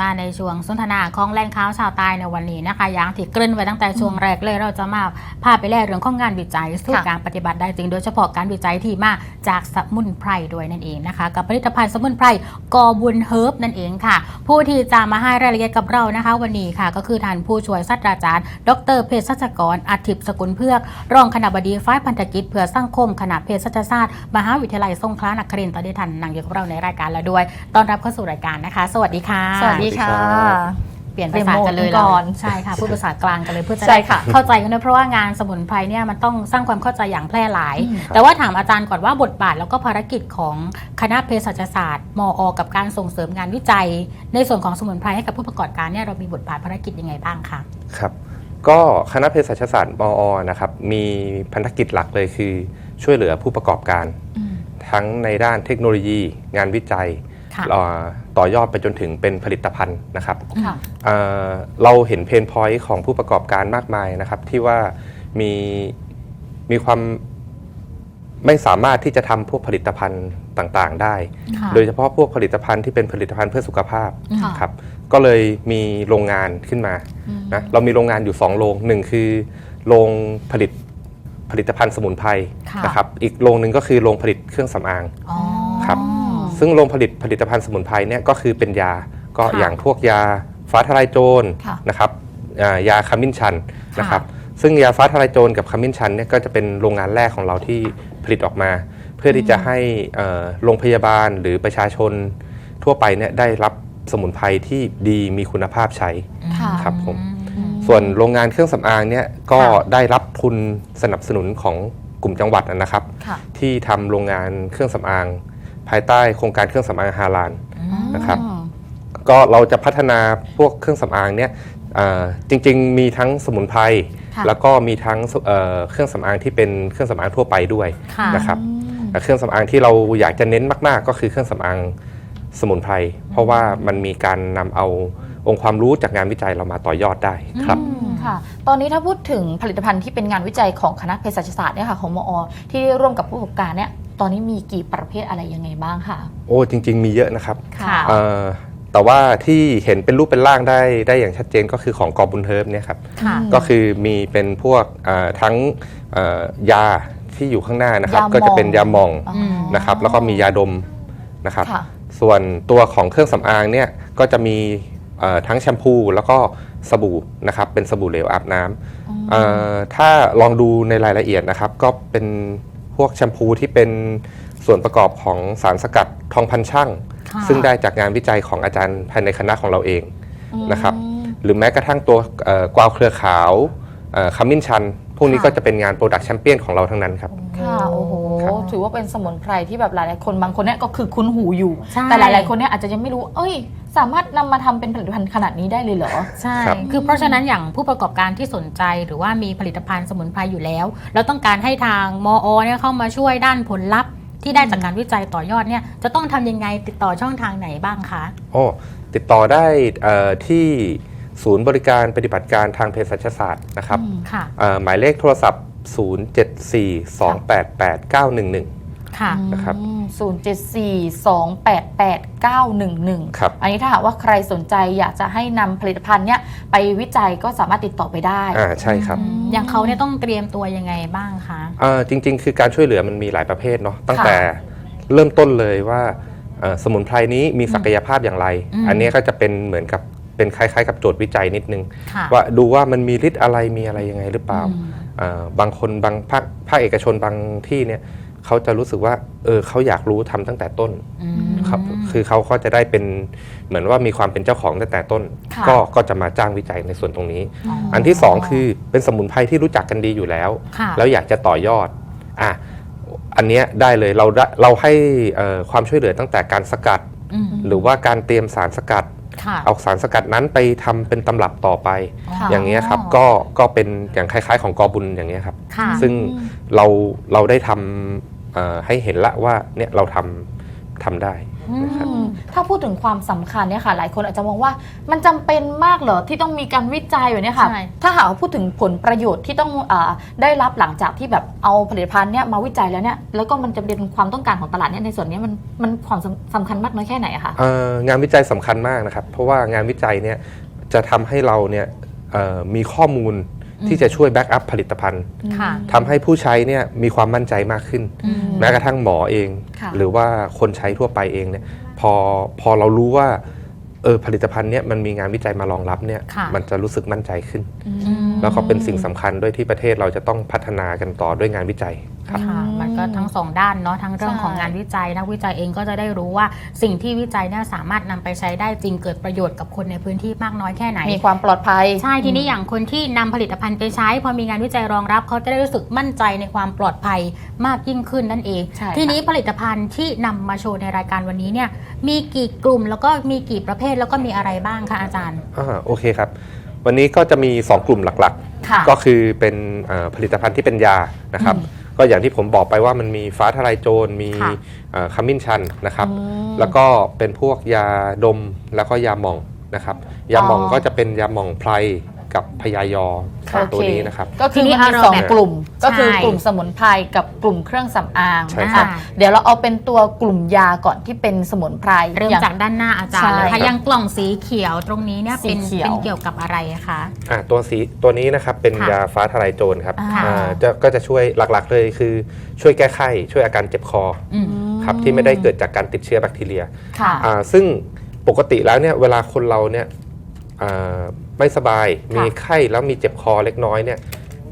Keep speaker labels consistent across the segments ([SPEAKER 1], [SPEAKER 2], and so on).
[SPEAKER 1] มาในช่วงสนทนาของแรงข่าวชาวใต้ในวันนี้นะคะอย่างที่เกริ่นไว้ตั้งแต่ช่วงแรกเลยเราจะมาพาไปแลกเรื่องของงานวิจัยสู่การปฏิบัติได้จริงโดยเฉพาะการวิจัยที่มาจากสมุนไพรด้วยนั่นเองนะคะ กับผลิตภัณฑ์สมุนไพรกอบุญเฮิร์บนั่นเองค่ะ ผู้ที่จะมาให้รายละเอียดกับเรานะคะ วันนี้ค่ะ ก็คือท่านผู้ช่วยศาสตราจารย์ ดรเภสัชกรอาทิตย์สกุลเพือกรองคณบดีฝ่ายพันธกิจเพื่อสังคมคณะเภสัชศาสตร์มหาวิทยาลัยสงขลานครินทร์ตอนนี้ท่านนั่งอยู่กับเราในรายการแล้วด้วยต้อนรับเข้าสู่รายการนะคะ สวัสดีค่ะ
[SPEAKER 2] สวัสดีค่ะ
[SPEAKER 1] เปลี่ยนภาษากันเลย
[SPEAKER 2] เปลี่ยนโหมดก่อน
[SPEAKER 1] ใช่ค่ะพูดภาษากลางกันเลยเพื่อจะ
[SPEAKER 2] ใช่
[SPEAKER 1] ได้
[SPEAKER 2] ค่ะ
[SPEAKER 1] เข้าใจกันด้วยเพราะว่างานสมุนไพรเนี่ยมันต้องสร้างความเข้าใจอย่างแพร่หลาย
[SPEAKER 2] อืม
[SPEAKER 1] แต่ว่าถามอาจารย์ก่อนว่าบทบาทแล้วก็ภารกิจของคณะเภสัชศาสตร์มอ กับการส่งเสริมงานวิจัย ในส่วนของสมุนไพรให้กับผู้ประกอบการเนี่ยเรามีบทบาทภารกิจยังไงบ้างคะ
[SPEAKER 3] ครับก็คณะเภสัชศาสตร์มอ นะครับมีพันธกิจหลักเลยคือช่วยเหลือผู้ประกอบการ ทั้งในด้านเทคโนโลยี งานวิจัย
[SPEAKER 1] ค่ะ
[SPEAKER 3] เอ่อ ต่อยอดไปจนถึงเป็นผลิตภัณฑ์นะครับ
[SPEAKER 2] ค่ะ
[SPEAKER 3] เอ่อเราเห็นเพนพอยต์ของผู้ประกอบการมากมายนะครับที่ว่ามีมีความไม่สามารถที่จะทำพวกผลิตภัณฑ์ต่างๆ ได้
[SPEAKER 1] ค่ะ
[SPEAKER 3] โดยเฉพาะพวกผลิตภัณฑ์ที่เป็นผลิตภัณฑ์เพื่อสุขภาพ
[SPEAKER 2] ค่ะ
[SPEAKER 3] ครับ ก็เลยมีโรงงานขึ้นมา
[SPEAKER 2] อืม
[SPEAKER 3] นะเรามีโรงงานอยู่ 2 โรงหนึ่งคือโรงผลิตผลิตภัณฑ์สมุนไพร
[SPEAKER 1] ค่ะ
[SPEAKER 3] นะครับ อีกโรงหนึ่งก็คือโรงผลิตเครื่องสำอาง
[SPEAKER 1] อ๋อ
[SPEAKER 3] ครับ ซึ่งโรงผลิตผลิตภัณฑ์สมุนไพรเนี่ยก็คือเป็นยาก็
[SPEAKER 1] ค่ะ
[SPEAKER 3] อย่างพวกยาฟ้าทลายโจร
[SPEAKER 2] ค่ะ
[SPEAKER 3] นะครับอ่ายาขมิ้นชัน
[SPEAKER 1] ค่ะ
[SPEAKER 3] นะครับซึ่งยาฟ้าทลายโจรกับขมิ้นชันเนี่ยก็จะเป็นโรงงานแรกของเราที่ผลิตออกมา เพื่อที่จะให้เอ่อโรงพยาบาลหรือประชาชนทั่วไปเนี่ยได้รับสมุนไพรที่ดีมีคุณภาพใช้
[SPEAKER 2] ค่ะ
[SPEAKER 3] ครับผม
[SPEAKER 1] อืม
[SPEAKER 3] ส่วนโรงงานเครื่องสำอางเนี่ยก็
[SPEAKER 1] ค่ะ
[SPEAKER 3] ได้รับทุนสนับสนุนของกลุ่มจังหวัดนะครับ
[SPEAKER 2] ค่ะ
[SPEAKER 3] ที่ทำโรงงานเครื่องสำอาง ภายใต้โครงการเครื่องสำอางฮาลานนะครับ
[SPEAKER 2] อืม
[SPEAKER 3] ก็เราจะพัฒนาพวกเครื่องสำอางเนี่ยเอ่อจริงๆ มีทั้งสมุนไพร
[SPEAKER 1] ค่ะ
[SPEAKER 3] แล้วก็มีทั้งเอ่อเครื่องสำอางที่เป็นเครื่องสำอางทั่วไปด้วย
[SPEAKER 1] ค่ะ
[SPEAKER 3] นะครับแต่เครื่องสำอางที่เราอยากจะเน้นมากๆ ก็คือเครื่องสำอางสมุนไพรเพราะว่ามันมีการนำเอาองค์ความรู้จากงานวิจัยเรามาต่อยอดได้ครับ
[SPEAKER 2] อืมค่ะ ตอนนี้ถ้าพูดถึงผลิตภัณฑ์ที่เป็นงานวิจัยของคณะเภสัชศาสตร์เนี่ยค่ะของมอ ที่ร่วมกับผู้ประกอบการเนี่ย ตอนนี้มีกี่ประเภทอะไรยังไงบ้างค่ะ
[SPEAKER 3] โอ้จริง ๆ มีเยอะนะครับ
[SPEAKER 1] ค่ะ
[SPEAKER 3] เอ่อแต่ว่าที่เห็นเป็นรูปเป็นร่างได้ได้อย่างชัดเจนก็คือของกอบุญเฮิร์บเนี่ยครับ
[SPEAKER 1] ค่ะ
[SPEAKER 2] อืม
[SPEAKER 3] ก็คือมีเป็นพวกเอ่อทั้งเอ่อยาที่อยู่ข้างหน้านะครับ
[SPEAKER 2] ยาหม่อง
[SPEAKER 3] ก็จะเป็นยาหมอง
[SPEAKER 2] อ๋อ
[SPEAKER 3] นะครับ แล้วก็มียาดมนะครับ
[SPEAKER 2] ค่ะ
[SPEAKER 3] ส่วนตัวของเครื่องสำอางเนี่ยก็จะมีเอ่อทั้งแชมพูแล้วก็สบู่นะครับ เป็นสบู่เหลวอาบน้ำเอ่อถ้าลองดูในรายละเอียดนะครับ ก็เป็น พวกแชมพูที่เป็นส่วนประกอบของสารสกัดทองพันช่าง
[SPEAKER 1] ค่ะ
[SPEAKER 3] ซึ่งได้จากงานวิจัยของอาจารย์ภายในคณะของเราเอง
[SPEAKER 2] อืม
[SPEAKER 3] นะครับหรือแม้กระทั่งตัวเอ่อกวาวเครือขาวเอ่อขมิ้นชัน พวกนี้
[SPEAKER 2] ค่ะ
[SPEAKER 3] ก็จะเป็นงานโปรดักต์แชมเปี้ยนของเราทั้งนั้นครับ
[SPEAKER 2] ค่ะโอ้โห
[SPEAKER 3] ครับ
[SPEAKER 2] ถือว่าเป็นสมุนไพรที่แบบหลายๆคนบางคนเนี่ยก็คือคุ้นหูอยู่
[SPEAKER 1] ใช่
[SPEAKER 2] แต่หลายๆคนเนี่ยอาจจะยังไม่รู้ เอ้ย สามารถนำมาทำเป็นผลิตภัณฑ์ขนาดนี้ได้เลยเหรอ
[SPEAKER 1] ใช่
[SPEAKER 3] ครับ
[SPEAKER 1] คือเพราะฉะนั้นอย่างผู้ประกอบการที่สนใจหรือว่ามีผลิตภัณฑ์สมุนไพรอยู่แล้วเราต้องการให้ทางมอเนี่ยเข้ามาช่วยด้านผลลัพธ์ ที่ได้จากการวิจัยต่อยอดเนี่ยจะต้องทำยังไงติดต่อช่องทางไหนบ้างคะ
[SPEAKER 3] โอ้ติดต่อได้เอ่อที่ ศูนย์บริการปฏิบัติการทางเภสัชศาสตร์นะครับ
[SPEAKER 2] อืม
[SPEAKER 1] ค่ะ
[SPEAKER 3] เอ่อหมายเลขโทรศัพท์ 0742889111
[SPEAKER 1] ค่ะ
[SPEAKER 3] นะครับ
[SPEAKER 2] ศูนย์เจ็ดสี่สองแปดแปดเก้าหนึ่งหนึ่ง
[SPEAKER 3] ครับ
[SPEAKER 2] อันนี้ถ้าหากว่าใครสนใจอยากจะให้นำผลิตภัณฑ์เนี้ยไปวิจัยก็สามารถติดต่อไปได้
[SPEAKER 3] อ่าใช่ครับ
[SPEAKER 1] อย่างเขาเนี่ยต้องเตรียมตัวยังไงบ้างคะ
[SPEAKER 3] เอ่อจริงๆ คือการช่วยเหลือมันมีหลายประเภทเนาะตั้ง
[SPEAKER 2] ค่ะ
[SPEAKER 3] แต่เริ่มต้นเลยว่าเอ่อสมุนไพรนี้มีศักยภาพอย่างไร
[SPEAKER 1] อืม
[SPEAKER 3] อันนี้ก็จะเป็นเหมือนกับ เป็นคล้ายๆ กับโจทย์วิจัยนิดนึง
[SPEAKER 1] ค่ะ
[SPEAKER 3] ว่าดูว่ามันมีฤทธิ์อะไรมีอะไรยังไงหรือเปล่า
[SPEAKER 1] อืม
[SPEAKER 3] เอ่อบางคนบางภาคภาคเอกชนบางที่เนี่ยเขาจะรู้สึกว่าเออเขาอยากรู้ทำตั้งแต่ต้น
[SPEAKER 1] อืม
[SPEAKER 3] ครับคือเขาก็จะได้เป็นเหมือนว่ามีความเป็นเจ้าของตั้งแต่ต้น
[SPEAKER 2] ค่ะ
[SPEAKER 3] ก็ก็จะมาจ้างวิจัยในส่วนตรงนี้
[SPEAKER 1] อ๋ออั
[SPEAKER 3] อันที่สองคือเป็นสมุนไพรที่รู้จักกันดีอยู่แล้ว
[SPEAKER 1] ค่ะ
[SPEAKER 3] แล้วอยากจะต่อยอดอะอันเนี้ยได้เลยเราได้เราให้เอ่อความช่วยเหลือตั้งแต่การสกัด
[SPEAKER 1] อืม
[SPEAKER 3] หรือว่าการเตรียมสารสกัด
[SPEAKER 1] ค่ะ
[SPEAKER 3] เอาสารสกัดนั้นไปทำเป็นตำรับต่อไป
[SPEAKER 2] ค่ะ
[SPEAKER 3] อย่างเงี้ยครับก็ก็เป็นอย่างคล้ายๆ ของกอบุญอย่างเงี้ยครับ
[SPEAKER 1] ค่ะ
[SPEAKER 3] ซึ่งเราเราได้ทำเอ่อให้เห็นละว่าเนี่ยเราทำทำได้นะครับ
[SPEAKER 2] อืม ถ้าถ้าพูดถึงความสำคัญเนี่ยค่ะ หลายคนอาจจะมองว่ามันจำเป็นมากเหรอที่ต้องมีการวิจัยแบบเนี้ยค่ะ
[SPEAKER 1] ใช่
[SPEAKER 2] ถ้าหากว่าพูดถึงผลประโยชน์ที่ต้องอาได้รับหลังจากที่แบบเอาผลิตภัณฑ์เนี่ยมาวิจัยแล้วเนี่ยแล้วก็มันจะเป็นความต้องการของตลาดเนี่ยในส่วนเนี้ยมันมันความสำสำคัญมากน้อยแค่ไหนอะคะ
[SPEAKER 3] เอ่องานวิจัยสำคัญมากนะครับ เพราะว่างานวิจัยเนี่ยจะทำให้เราเนี่ยเอ่อมีข้อมูลที่จะช่วยแบ็กอัพผลิตภัณฑ์
[SPEAKER 1] ค่ะ
[SPEAKER 3] ทำให้ผู้ใช้เนี่ยมีความมั่นใจมากขึ้น
[SPEAKER 1] อืม
[SPEAKER 3] แม้กระทั่งหมอเอง
[SPEAKER 2] ค่ะ
[SPEAKER 3] หรือว่าคนใช้ทั่วไปเองเนี่ย พอพอเรารู้ว่า เออผลิตภัณฑ์เนี่ยมันมีงานวิจัยมารองรับเนี่ย
[SPEAKER 1] ค่ะ
[SPEAKER 3] มันจะรู้สึกมั่นใจขึ้น
[SPEAKER 2] อืม
[SPEAKER 3] แล้วก็เป็นสิ่งสำคัญด้วยที่ประเทศเราจะต้องพัฒนากันต่อด้วยงานวิจัยครับ
[SPEAKER 1] ค่ะมันก็ทั้งสองด้านเนาะทั้งเรื่อง
[SPEAKER 2] ใช่
[SPEAKER 1] ของงานวิจัยนักวิจัยเองก็จะได้รู้ว่าสิ่งที่วิจัยเนี่ยสามารถนำไปใช้ได้จริงเกิดประโยชน์กับคนในพื้นที่มากน้อยแค่ไหน
[SPEAKER 2] มีความปลอดภัย
[SPEAKER 1] ใช่ทีนี้อย่างคนที่นำผลิตภัณฑ์ไปใช้ พอมีงานวิจัยรองรับเขาจะได้รู้สึกมั่นใจในความปลอดภัยมากยิ่งขึ้นนั่นเอง
[SPEAKER 2] ใช่ค่ะ
[SPEAKER 1] ทีนี้ผลิตภัณฑ์ที่นำมาโชว์ในรายการวันนี้เนี่ยมีกี่กลุ่มแล้วก็มีกี่ประเภทแล้วก็มีอะไรบ้างคะอาจารย์
[SPEAKER 3] อ่าโอเคครับ วันนี้ก็จะมี 2 กลุ่มหลัก
[SPEAKER 2] ค่ะ
[SPEAKER 3] ๆ ก็คือเป็นเอ่อผลิตภัณฑ์ที่เป็นยานะครับ
[SPEAKER 1] อืม
[SPEAKER 3] ก็อย่างที่ผมบอกไปว่ามันมีฟ้าทลายโจรมี
[SPEAKER 1] ค่ะ
[SPEAKER 3] เอ่อขมิ้นชันนะครับ
[SPEAKER 2] อืม
[SPEAKER 3] แล้วก็เป็นพวกยาดมแล้วก็ยาหม่องนะครับ ยาหม่อง
[SPEAKER 2] อ๋อ
[SPEAKER 3] ก็จะเป็นยาหม่องไพร กับพยายอสองตัวนี้นะครับ
[SPEAKER 2] ก็คือ
[SPEAKER 1] ทีนี้
[SPEAKER 2] มันมี
[SPEAKER 1] เอา
[SPEAKER 2] สอง
[SPEAKER 1] แบบ
[SPEAKER 2] กลุ่ม ก็คือกลุ่ม
[SPEAKER 1] ใช่
[SPEAKER 2] สมุนไพรกับกลุ่มเครื่องสำอาง
[SPEAKER 3] ใช่
[SPEAKER 2] นะ
[SPEAKER 3] ครั
[SPEAKER 2] คะ
[SPEAKER 3] บ
[SPEAKER 2] เดี๋ยวเราเอาเป็นตัวกลุ่มยาก่อนที่เป็นสมุนไพร
[SPEAKER 1] เริ่ม
[SPEAKER 2] อย่าง
[SPEAKER 1] จากด้านหน้าอาจารย์เลย
[SPEAKER 2] ใช่
[SPEAKER 1] ค่ะอยังกล่องสีเขียวตรงนี้เนี่ยเป็น
[SPEAKER 2] สีเขียว
[SPEAKER 1] เป็นเกี่ยวกับอะไรคะ
[SPEAKER 3] อะตัวสีตัวนี้นะครับเป็น
[SPEAKER 1] ค่ะ
[SPEAKER 3] ยาฟ้าทลายโจรครับ
[SPEAKER 2] อ่า
[SPEAKER 3] อ่าจะก็จะช่วยหลักๆเลยคือ ช่วยแก้ไข้ ช่วยอาการเจ็บคอ
[SPEAKER 1] อืม
[SPEAKER 3] ครับที่ไม่ได้เกิดจากการติดเชื้อแบคทีเรีย
[SPEAKER 2] ค่ะ
[SPEAKER 3] อ่าซึ่งปกติแล้วเนี่ยเวลาคนเราเนี่ยอ่า ไม่สบาย
[SPEAKER 2] ค่ะ
[SPEAKER 3] มีไข้แล้วมีเจ็บคอเล็กน้อยเนี่ย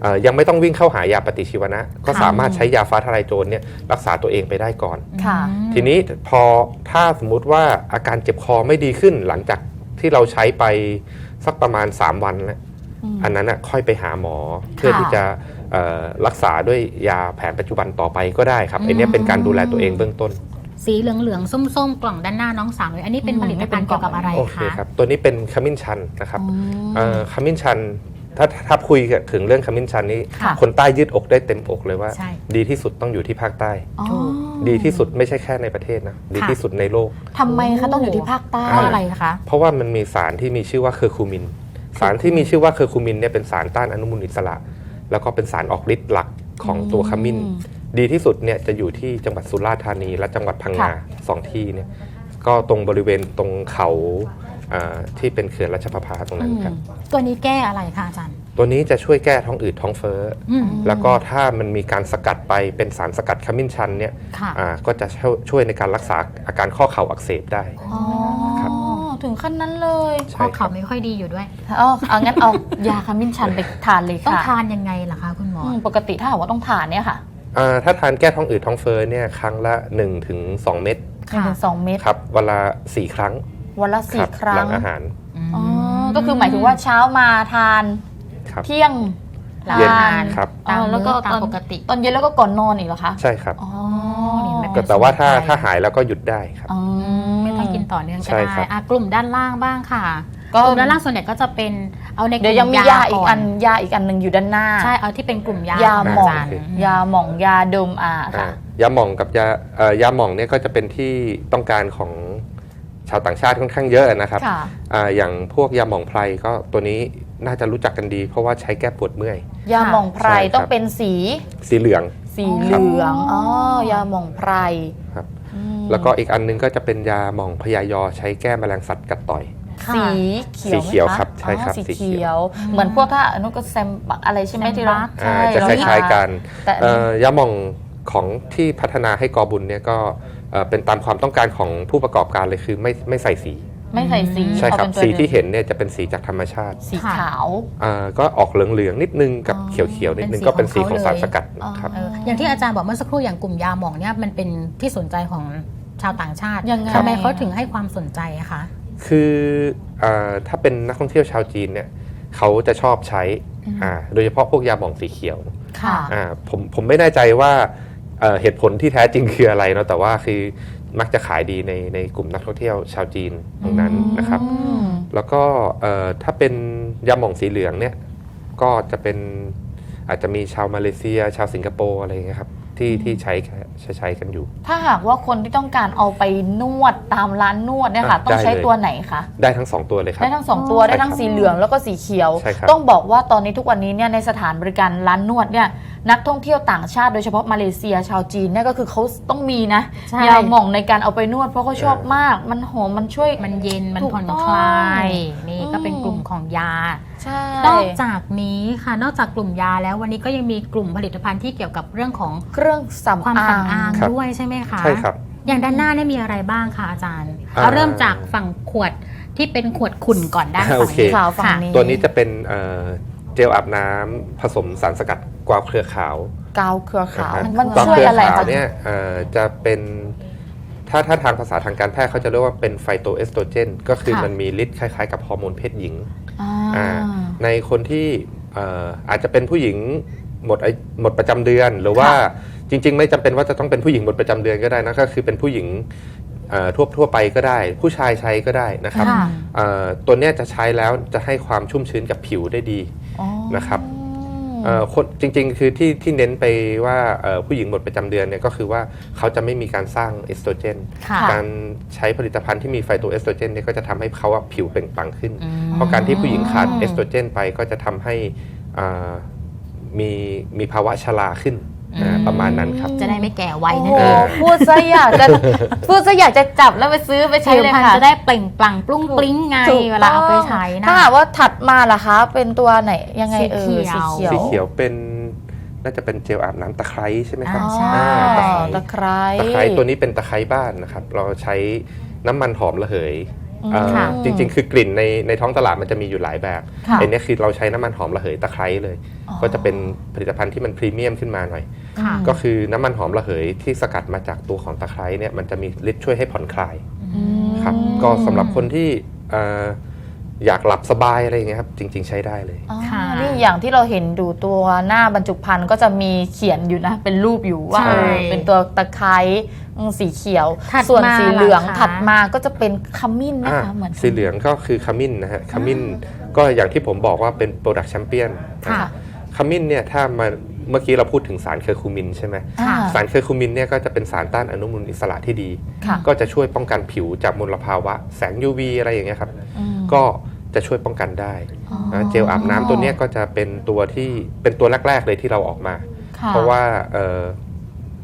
[SPEAKER 3] อ่ายังไม่ต้องวิ่งเข้าหายาปฏิชีวนะ ก็
[SPEAKER 1] ค่ะ
[SPEAKER 3] สามารถใช้ยาฟ้าทลายโจรเนี่ยรักษาตัวเองไปได้ก่อน
[SPEAKER 2] ค่ะ
[SPEAKER 1] อืม
[SPEAKER 3] ทีนี้พอถ้าสมมุติว่าอาการเจ็บคอไม่ดีขึ้นหลังจากที่เราใช้ไปสักประมาณ 3 วันแล้ว
[SPEAKER 2] อืม
[SPEAKER 3] อันนั้นน่ะค่อยไปหาหมอเพื่อที่จะเอ่อรักษาด้วยยาแผนปัจจุบันต่อไปก็ได้ครับ
[SPEAKER 1] อืม
[SPEAKER 3] อันเนี้ยเป็นการดูแลตัวเองเบื้องต้น
[SPEAKER 1] สีเหลืองๆ ส้มๆ กล่องด้านหน้าน้องสาวเลยอันนี้เป็น
[SPEAKER 2] อืม
[SPEAKER 1] ผลิตภัณฑ์เกี่ยวกับอะไร
[SPEAKER 3] โอเค
[SPEAKER 1] คะ
[SPEAKER 3] ครับตัวนี้เป็นขมิ้นชันนะครับ
[SPEAKER 2] อืม
[SPEAKER 3] เอ่อขมิ้นชันถ้าถ้าคุยถึงเรื่องขมิ้นชันนี้
[SPEAKER 2] ค่ะ
[SPEAKER 3] คนใต้ยืดอกได้เต็มอกเลยว่า
[SPEAKER 1] ใช่
[SPEAKER 3] ดีที่สุดต้องอยู่ที่ภาคใต้
[SPEAKER 2] อ๋อ
[SPEAKER 1] ถูก
[SPEAKER 3] ดีที่สุดไม่ใช่แค่ในประเทศนะดีที่สุดในโลก
[SPEAKER 2] ทำไมคะต้องอยู่ที่ภาคใต้
[SPEAKER 1] เพราะอะไรคะ
[SPEAKER 3] เพราะว่ามันมีสารที่มีชื่อว่าเคอร์คูมิน สารที่มีชื่อว่าเคอร์คูมินเนี่ยเป็นสารต้านอนุมูลอิสระ แล้วก็เป็นสารออกฤทธิ์หลักของตัวขมิ้น
[SPEAKER 2] อืม
[SPEAKER 3] ดีที่สุดเนี่ยจะอยู่ที่จังหวัดสุราษฎร์ธานีและจังหวัดพังงา
[SPEAKER 2] ค่ะ
[SPEAKER 3] สองที่เนี่ยก็ตรงบริเวณตรงเขาอ่าที่เป็นเขื่อนรัชประภาตรงนั้นครับ
[SPEAKER 1] ตัวนี้แก้อะไรคะอาจารย์
[SPEAKER 3] ตัวนี้จะช่วยแก้ท้องอืดท้องเฟ้ออ
[SPEAKER 1] อืม
[SPEAKER 3] แล้วก็ถ้ามันมีการสกัดไปเป็นสารสกัดขมิ้นชันเนี่ย
[SPEAKER 1] ค่ะ
[SPEAKER 3] อ่าก็จะช่วยช่วยในการรักษาอาการข้อเข่าอักเสบได้
[SPEAKER 2] อ๋อ
[SPEAKER 3] ครับ
[SPEAKER 2] ถึงขั้นนั้นเลย
[SPEAKER 3] ใช่
[SPEAKER 1] ข้อ
[SPEAKER 3] ครั
[SPEAKER 1] เข่า
[SPEAKER 3] บ
[SPEAKER 1] ไม่ค่อยดีอยู่ด้วย
[SPEAKER 2] เอาเอางั้นเอายาขมิ้นชันไปทานเลย
[SPEAKER 1] ต้อง
[SPEAKER 2] ค่ะ
[SPEAKER 1] ทานยังไงล่ะคะคุณหมอ
[SPEAKER 2] อืมปกติถ้าหากว่าต้องทานเนี่ยค่ะ
[SPEAKER 3] อ่า ถ้าทานแก้ท้องอืดท้องเฟ้อเนี่ยครั้งละ 1-2ถึง2เม็ด
[SPEAKER 2] หนึ่งถึงสองเม็ด
[SPEAKER 3] ครับวันละ4ครั้ง
[SPEAKER 2] วันละ
[SPEAKER 3] ค
[SPEAKER 2] สี่
[SPEAKER 3] รับ
[SPEAKER 2] ครั้
[SPEAKER 3] หลั
[SPEAKER 2] ง
[SPEAKER 3] งอาหาร
[SPEAKER 2] อ๋อก็คือหมายถึงว่าเช้ามาทาน
[SPEAKER 3] ครับ
[SPEAKER 2] เที่ยง
[SPEAKER 1] หลัง
[SPEAKER 3] เย็น
[SPEAKER 1] ทาน
[SPEAKER 3] ครับ
[SPEAKER 1] ตาม
[SPEAKER 2] อ๋อแล้
[SPEAKER 1] แล้วว
[SPEAKER 2] ก็
[SPEAKER 1] ก็
[SPEAKER 2] ต
[SPEAKER 1] ตา
[SPEAKER 2] อน
[SPEAKER 1] มปกติ
[SPEAKER 2] ตอนเย็นแล้วก็ก่อนนอนอีกเหรอคะ
[SPEAKER 3] ใช่ครับ
[SPEAKER 2] อ๋อ
[SPEAKER 1] นี่ไม่
[SPEAKER 3] แต่
[SPEAKER 1] เป็น
[SPEAKER 3] แต่ว่าถ้า
[SPEAKER 1] สมุนไพร
[SPEAKER 3] ถ้าหายแล้วก็หยุดได้ครับ
[SPEAKER 2] อื
[SPEAKER 1] ไม่ต้องกินต่อเนื่องก็
[SPEAKER 3] ใช่
[SPEAKER 1] ได้
[SPEAKER 3] ครับ
[SPEAKER 1] อะกลุ่มด้านล่างบ้างค่ะ
[SPEAKER 2] ก็
[SPEAKER 1] กลุ่มด้านล่างส่วนใหญ่ก็จะเป็นเอาในก
[SPEAKER 2] เดี๋ยว
[SPEAKER 1] ลุ่
[SPEAKER 2] ยังมียาอีกอันยาอีกอันหนึ่งอยู่ด้านหน้า
[SPEAKER 1] ใช่เอาที่เป็นกลุ่มยายา
[SPEAKER 2] หม่อง
[SPEAKER 1] จรย์
[SPEAKER 2] ยาหม่องยาดมอ่า
[SPEAKER 3] อ่า
[SPEAKER 2] ค่ะ
[SPEAKER 3] ยาหม่องกับยาเอ่อยาหม่องเนี่ยก็จะเป็นที่ต้องการของชาวต่างชาติค่อนข้างเยอะนะครับ
[SPEAKER 2] ค่ะ
[SPEAKER 3] อ่าอย่างพวกยาหม่องไพรก็ตัวนี้น่าจะรู้จักกันดี เพราะว่าใช้แก้ปวดเมื่อย
[SPEAKER 2] ยาหม่องไพร
[SPEAKER 3] ใช่ครับ
[SPEAKER 2] ต้องเป็นสี
[SPEAKER 3] สีเหลือง
[SPEAKER 2] สีเหลืองอ๋อ ยาหม่องไพร
[SPEAKER 3] ครับ
[SPEAKER 2] อืม
[SPEAKER 3] แล้วก็อีกอันนึงก็จะเป็นยาหม่องพยายอใช้แก้แมลงสัตว์กัดต่อย
[SPEAKER 1] ค่ะ
[SPEAKER 2] สีเขียว
[SPEAKER 3] สีเขียว
[SPEAKER 2] ไหมะ
[SPEAKER 3] ครับใช่ครับ
[SPEAKER 2] อ๋อสี
[SPEAKER 3] สีเขี
[SPEAKER 2] เขี
[SPEAKER 3] ย
[SPEAKER 2] ยววเหมือนพวกถ้าอนุก็แซมบักอะไรใช่ไหม
[SPEAKER 1] แซม
[SPEAKER 2] ที่เรา
[SPEAKER 1] บัก
[SPEAKER 3] อ่า
[SPEAKER 2] ใช่
[SPEAKER 3] จะค
[SPEAKER 2] แล้ว
[SPEAKER 3] ล้ายๆกัน
[SPEAKER 2] แต่อัน
[SPEAKER 3] เอ่
[SPEAKER 2] นี้
[SPEAKER 3] อยาหม่องของที่พัฒนาให้กอบุญเนี่ยก็เอ่อเป็นตามความต้องการของผู้ประกอบการเลยคือไม่ไม่ใส่สี
[SPEAKER 2] ไม่ใส่สี
[SPEAKER 3] ใช่ครับ
[SPEAKER 2] เอาเป็นตัว
[SPEAKER 3] สีที่
[SPEAKER 2] ดิม
[SPEAKER 3] เห็นเนี่ยจะเป็นสีจากธรรมชาติ
[SPEAKER 2] สีขาว
[SPEAKER 3] อ่าก็ออกเหลืองๆนิดนึงกับ
[SPEAKER 2] อ๋อ
[SPEAKER 3] เขียวๆนิดนึง
[SPEAKER 1] เป็นสี
[SPEAKER 3] ก็เป็นสี
[SPEAKER 1] ข
[SPEAKER 3] ข
[SPEAKER 1] อ
[SPEAKER 3] องง
[SPEAKER 1] เขา
[SPEAKER 3] สาร
[SPEAKER 1] เลย
[SPEAKER 3] สกัด
[SPEAKER 2] อ๋อ
[SPEAKER 3] ครับ
[SPEAKER 1] เอออย่างที่อาจารย์บอกเมื่อสักครู่อย่างกลุ่มยาหม่องเนี่ยมันเป็นที่สนใจของชาวต่างชาติ
[SPEAKER 2] ยังไง
[SPEAKER 1] ทำไมเขาถึงให้ความสนใจอะคะ
[SPEAKER 3] คืออาถ้าเป็นนักท่องเที่ยวชาวจีนเนี่ยเขาจะชอบใช้อ่าโดยเฉพาะพวกยาหม่องสีเขียว
[SPEAKER 2] ค่ะ
[SPEAKER 3] อ่าผมผมไม่แน่ใจว่าเอ่อเหตุผลที่แท้จริงคืออะไรเนาะแต่ว่าคือมักจะขายดีในในกลุ่มนักท่องเที่ยวชาวจีนตรงนั้นนะครับ
[SPEAKER 2] อืม
[SPEAKER 3] แล้วก็เอ่อถ้าเป็นยาหม่องสีเหลืองเนี่ยก็จะเป็นอาจจะมีชาวมาเลเซีย ชาวสิงคโปร์อะไรอย่างเงี้ยครับ ที่ที่ใช้ใช้ใช้กันอยู่
[SPEAKER 2] ถ้าหากว่าคนที่ต้องการเอาไปนวดตามร้านนวดเนี่ยค่ะ
[SPEAKER 3] อะ
[SPEAKER 2] ต้องใช้
[SPEAKER 3] ได้เลย
[SPEAKER 2] ตัวไหนคะ
[SPEAKER 3] ได้ทั้งสองตัวเลยครับ
[SPEAKER 2] ได้ทั้งสองตัว
[SPEAKER 3] ใช่
[SPEAKER 2] ได้ทั้ง
[SPEAKER 3] ครับ
[SPEAKER 2] สีเหลืองแล้วก็สีเขียว
[SPEAKER 3] ใช่ครับ
[SPEAKER 2] ต้องบอกว่าตอนนี้ทุกวันนี้เนี่ยในสถานบริการร้านนวดเนี่ยนักท่องเที่ยวต่างชาติโดยเฉพาะมาเลเซียชาวจีนเนี่ยก็คือเขาต้องมีนะ
[SPEAKER 1] ใช่
[SPEAKER 2] ยาหม่องในการเอาไปนวดเพราะเขาชอบมาก มันหอมมันช่วย
[SPEAKER 1] มันเย็นมัน
[SPEAKER 2] ถูก
[SPEAKER 1] ผ่อน
[SPEAKER 2] ต้อง
[SPEAKER 1] คลายนี่ก็เป็น
[SPEAKER 2] อืม
[SPEAKER 1] กลุ่มของยา
[SPEAKER 2] ใช่
[SPEAKER 1] นอกจากนี้ค่ะนอกจากกลุ่มยาแล้ววันนี้ก็ยังมีกลุ่มผลิตภัณฑ์ที่เกี่ยวกับเรื่องของ
[SPEAKER 2] เครื่องสำ
[SPEAKER 1] ความ
[SPEAKER 2] อาง
[SPEAKER 1] สำอาง
[SPEAKER 3] ครับ
[SPEAKER 1] ด้วยใช่ไหมคะ
[SPEAKER 3] ใช่ครับ
[SPEAKER 1] อย่างด้านหน้าเนี่ยมีอะไรบ้างคะอาจารย์
[SPEAKER 3] อ่า
[SPEAKER 1] เอาเริ่มจากฝั่งขวดที่เป็นขวดขุ่นก่อนด้านฝั่ง
[SPEAKER 3] โอเค
[SPEAKER 1] นี้
[SPEAKER 2] ขาวฝั่ง
[SPEAKER 1] ค่ะ
[SPEAKER 2] นี้
[SPEAKER 3] ตัวนี้จะเป็นเอ่อเจลอาบน้ำผสมสารสกัดกวาวเครือขาว
[SPEAKER 2] กาวเครือขาว
[SPEAKER 3] นะฮะ
[SPEAKER 2] มัน
[SPEAKER 3] กวาว
[SPEAKER 2] ช่วย
[SPEAKER 3] เครือ
[SPEAKER 2] อะไร
[SPEAKER 3] ขาว
[SPEAKER 2] คะ
[SPEAKER 3] เนี่ยเอ่อจะเป็นถ้าถ้าทางภาษาทางการแพทย์เขาจะเรียกว่าเป็นไฟโตเอสโตรเจนก็คือ
[SPEAKER 1] ค่ะ
[SPEAKER 3] มันมีฤทธิ์คล้ายๆ กับฮอร์โมนเพศหญิง
[SPEAKER 2] อ่า
[SPEAKER 3] อ่า ในคนที่เอ่ออาจจะเป็นผู้หญิงหมดอายุหมดประจำเดือน หรือว่าจริง ๆ ไม่จำเป็นว่าจะต้องเป็นผู้หญิงหมดประจำเดือนก็ได้นะก็คือเป็นผู้หญิงเอ่อทั่วทั่วไปก็ได้ ผู้ชายใช้ก็ได้นะครับ
[SPEAKER 1] ค่ะ
[SPEAKER 3] เอ่อตัวเนี้ยจะใช้แล้วจะให้ความชุ่มชื้นกับผิวได้ดี
[SPEAKER 2] อ๋อ
[SPEAKER 3] นะครับเอ่อ คนจริง ๆ คือที่ที่เน้นไปว่าเอ่อผู้หญิงหมดประจำเดือนเนี่ยก็คือว่าเขาจะไม่มีการสร้างเอสโตรเจน
[SPEAKER 1] ค่ะ
[SPEAKER 3] การใช้ผลิตภัณฑ์ที่มีไฟโตเอสโตรเจนเนี่ยก็จะทำให้เขาอะผิวเปล่งปลั่งขึ้น
[SPEAKER 1] อืม
[SPEAKER 3] เพราะการที่ผู้หญิงขาดเอสโตรเจนไปก็จะทำให้อ่ามีมีภาวะชราขึ้น อ่า
[SPEAKER 1] อืม
[SPEAKER 3] ประมาณนั้นครับ
[SPEAKER 1] จะได้ไม่แก่ไว
[SPEAKER 2] โอ้
[SPEAKER 1] นั่น
[SPEAKER 2] โห
[SPEAKER 1] เอง
[SPEAKER 2] พูดซะอยากจะพูดซะอยากจะจับแล้วไปซื้อไปใช้
[SPEAKER 1] ผิว
[SPEAKER 2] เลย
[SPEAKER 1] พรรณ
[SPEAKER 2] ค่ะ
[SPEAKER 1] จะได้เปล่งปลั่งปลุ้งปลิ้งไง
[SPEAKER 2] ถูก
[SPEAKER 1] เวลาเอาไปใช้นะ
[SPEAKER 2] ถ้าหากว่าถัดมาล่ะคะ เป็นตัวไหนยังไงเออ
[SPEAKER 1] สี
[SPEAKER 2] สี
[SPEAKER 1] เขี
[SPEAKER 2] เขี
[SPEAKER 1] ย
[SPEAKER 2] ยว ว
[SPEAKER 3] สีเขียวเป็นน่าจะเป็นเจลอาบน้ำตะไคร้ใช่ไหมครับ
[SPEAKER 1] อ่า
[SPEAKER 2] อ๋อ
[SPEAKER 1] ใช่
[SPEAKER 3] อ่า
[SPEAKER 2] ตะไคร้
[SPEAKER 3] ตะไคร้ตัวนี้เป็นตะไคร้บ้านนะครับ เราใช้น้ำมันหอมระเหย
[SPEAKER 2] อืม
[SPEAKER 3] เอ่อ
[SPEAKER 1] ค่ะ
[SPEAKER 3] จริง ๆ คือกลิ่นในในท้องตลาดมันจะมีอยู่หลายแบบ
[SPEAKER 2] ค่ะ
[SPEAKER 3] ไอ้เนี่ยคือเราใช้น้ำมันหอมระเหยตะไคร้เลย
[SPEAKER 2] อ๋อ
[SPEAKER 3] ก็จะเป็นผลิตภัณฑ์ที่มันพรีเมียมขึ้นมาหน่อย
[SPEAKER 1] ค่ะ
[SPEAKER 3] ก็คือน้ำมันหอมระเหยที่สกัดมาจากตัวของตะไคร้เนี่ยมันจะมีฤทธิ์ช่วยให้ผ่อนคลาย
[SPEAKER 2] อืม
[SPEAKER 3] ครับก็สำหรับคนที่เอ่อ อยากหลับสบายอะไรอย่างเงี้ยครับจริง ๆ ใช้ได้เลย
[SPEAKER 2] อ๋อ
[SPEAKER 1] ค่ะ
[SPEAKER 2] นี่อย่างที่เราเห็นดูตัวหน้าบรรจุภัณฑ์ก็จะมีเขียนอยู่นะ เป็นรูปอยู่ว่า
[SPEAKER 1] ใช่
[SPEAKER 2] เออเป็นตัวตะไคร้อืมสีเขียว
[SPEAKER 1] ถัด
[SPEAKER 2] ส่วน
[SPEAKER 1] มา
[SPEAKER 2] สีเหลือง
[SPEAKER 1] ล่ะคะ
[SPEAKER 2] ถัดมาก็จะเป็นขมิ้นนะ
[SPEAKER 3] อ่า
[SPEAKER 2] คะเหมือน
[SPEAKER 3] สีเหลืองก็คือขมิ้นนะฮะขมิ้นก็อย่างที่ผมบอกว่าเป็นโปรดัก t แชมเปี้ยน
[SPEAKER 1] ค่ะ
[SPEAKER 3] ขมิ้นเนี่ยถ้ามาเมื่อกี้เราพูดถึงสารเคอร์คูมินใช่ไหม
[SPEAKER 2] อ่า
[SPEAKER 3] สารเคอร์คูมินเนี่ยก็จะเป็นสารต้านอนุมูลอิสระที่ดี
[SPEAKER 2] ค่ะ
[SPEAKER 3] ก็จะช่วยป้องกันผิวจากมลภาวะ แสง UV อะไรอย่างเงี้ยครับ
[SPEAKER 2] อืม
[SPEAKER 3] ก็จะช่วยป้องกันได้
[SPEAKER 2] อ๋อ
[SPEAKER 3] นะเจลอาบน้ำตัวเนี้ยก็จะเป็นตัวที่เป็นตัวแรก ๆ เลยที่เราออกมา
[SPEAKER 2] ค่
[SPEAKER 3] เพราะว่าเอ่อ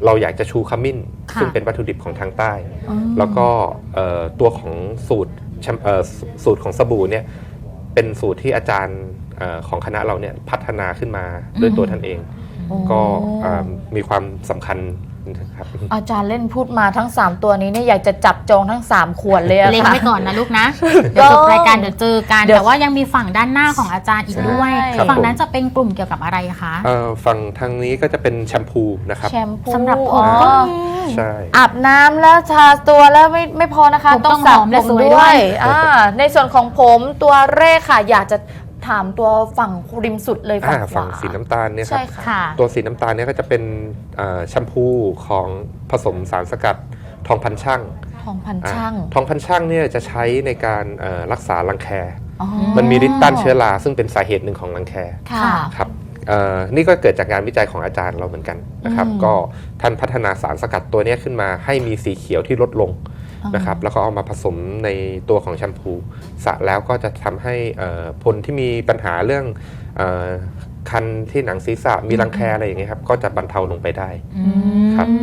[SPEAKER 3] เราอยากจะชูขมิ้น
[SPEAKER 1] ค่ะ
[SPEAKER 3] ซึ่งเป็นวัตถุดิบของทางใต้
[SPEAKER 2] อืม
[SPEAKER 3] แล้วก็เอ่อตัวของสูตรแชมเอ่อสูสูตรของสบู่เนี่ยเป็นสูตรที่อาจารย์เอ่อของคณะเราเนี่ยพัฒนาขึ้นมาด้วยตัวท่านเอง
[SPEAKER 2] โอ้
[SPEAKER 3] ก็เอ่อมีความสำคัญ นะครับ
[SPEAKER 2] อาจารย์เล่นพูดมาทั้ง 3 ตัวนี้เนี่ยอยากจะจับจองทั้ง 3 ขวดเลยอะ
[SPEAKER 1] เล็ง
[SPEAKER 2] ค่ะ
[SPEAKER 1] ไว้ก่อนนะลูกนะ เดี๋ยวจบรายการเดี๋ยวเจอกัน
[SPEAKER 2] เดี๋ยว
[SPEAKER 1] แต่ว่ายังมีฝั่งด้านหน้าของอาจารย์อีกด้วย
[SPEAKER 2] ใช่
[SPEAKER 3] ครับ
[SPEAKER 1] ฝั่ง
[SPEAKER 3] ผม
[SPEAKER 1] นั้นจะเป็นกลุ่มเกี่ยวกับอะไรคะ
[SPEAKER 3] เอ่อฝั่งทางนี้ก็จะเป็นแชมพูนะครับ
[SPEAKER 2] แชมพู
[SPEAKER 1] สำหรับผ
[SPEAKER 2] อ๋
[SPEAKER 1] ม
[SPEAKER 2] อ
[SPEAKER 1] ก็มี
[SPEAKER 3] ใช่
[SPEAKER 2] อาบน้ำแล้วทาตัวแล้วไม่ไม่พอนะคะ
[SPEAKER 1] ผมต้อง
[SPEAKER 2] สระ
[SPEAKER 1] หอมและ
[SPEAKER 2] ผม
[SPEAKER 1] สวย
[SPEAKER 2] ด้
[SPEAKER 1] ด้
[SPEAKER 2] ว
[SPEAKER 1] วย ย
[SPEAKER 2] อ่าในส่วนของผมตัวแรกค่ะ อยากจะ ถามตัวฝั่งริมสุดเลยฝั่
[SPEAKER 3] อ่าง
[SPEAKER 2] ข
[SPEAKER 3] ฝั่ง
[SPEAKER 2] วา
[SPEAKER 3] สีน้ำตาลเนี่ยครั
[SPEAKER 2] ใช่
[SPEAKER 3] บ
[SPEAKER 2] ค่ะ
[SPEAKER 1] ค่ะ
[SPEAKER 3] ตัวสีน้ำตาลเนี่ยก็จะเป็นเอ่อแชมพูของผสมสารสกัดทองพันช่าง
[SPEAKER 2] ทองพัน
[SPEAKER 3] อ่า
[SPEAKER 2] ช่าง
[SPEAKER 3] ทองพันช่างเนี่ยจะใช้ในการเอ่อรักษารังแค
[SPEAKER 2] อ๋อ
[SPEAKER 3] มันมีฤทธิ์ต้านเชื้อราซึ่งเป็นสาเหตุหนึ่งของรังแค
[SPEAKER 2] ค่ะ
[SPEAKER 3] ครับเอ่อนี่ก็เกิดจากงานวิจัยของอาจารย์เราเหมือนกันนะครับ
[SPEAKER 2] อืม
[SPEAKER 3] ก็ท่านพัฒนาสารสกัดตัวเนี้ยขึ้นมาให้มีสีเขียวที่ลดลง นะครับแล้วก็เอามาผสมในตัวของแชมพูสระแล้วก็จะทำให้เอ่อคนที่มีปัญหาเรื่องเอ่อคันที่หนังศีรษะมีรังแคอะไรอย่างเงี้ยครับก็จะบรรเทาลงไปได้ครับ
[SPEAKER 2] อื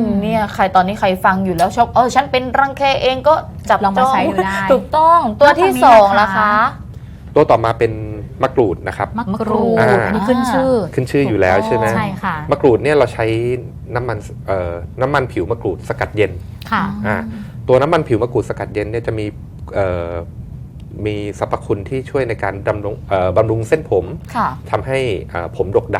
[SPEAKER 2] มเนี่ยใครตอนนี้ใครฟังอยู่แล้วชอบเออฉันเป็นรังแคเองก็จับ
[SPEAKER 1] ลองมา
[SPEAKER 2] จ้
[SPEAKER 1] ใช้ดูได้
[SPEAKER 2] ถูกต้องตัวที่
[SPEAKER 1] นอกจากนี้
[SPEAKER 2] สอง
[SPEAKER 1] นะคะ
[SPEAKER 2] ล่ะคะ
[SPEAKER 3] ตัวต่อมาเป็นมะกรูดนะครับ
[SPEAKER 1] มะกรูด
[SPEAKER 3] อ่า
[SPEAKER 1] อันนี้ขึ้นชื่อ
[SPEAKER 3] ขึ้นชื่ออยู่แล้วใช่ไหม
[SPEAKER 1] ใช่ค่ะ
[SPEAKER 3] มะกรูดเนี่ยเราใช้น้ำมันเอ่อน้ำมันผิวมะกรูดสกัดเย็น
[SPEAKER 1] ค่ะ
[SPEAKER 3] อ่า ตัวน้ำมันผิวมะกรูดสกัดเย็นเนี่ยจะมีเอ่อมีสรรพคุณที่ช่วยในการดำรงเอ่อบำรุงเส้นผม
[SPEAKER 2] ค่ะ
[SPEAKER 3] ทำให้เอ่อผมดกด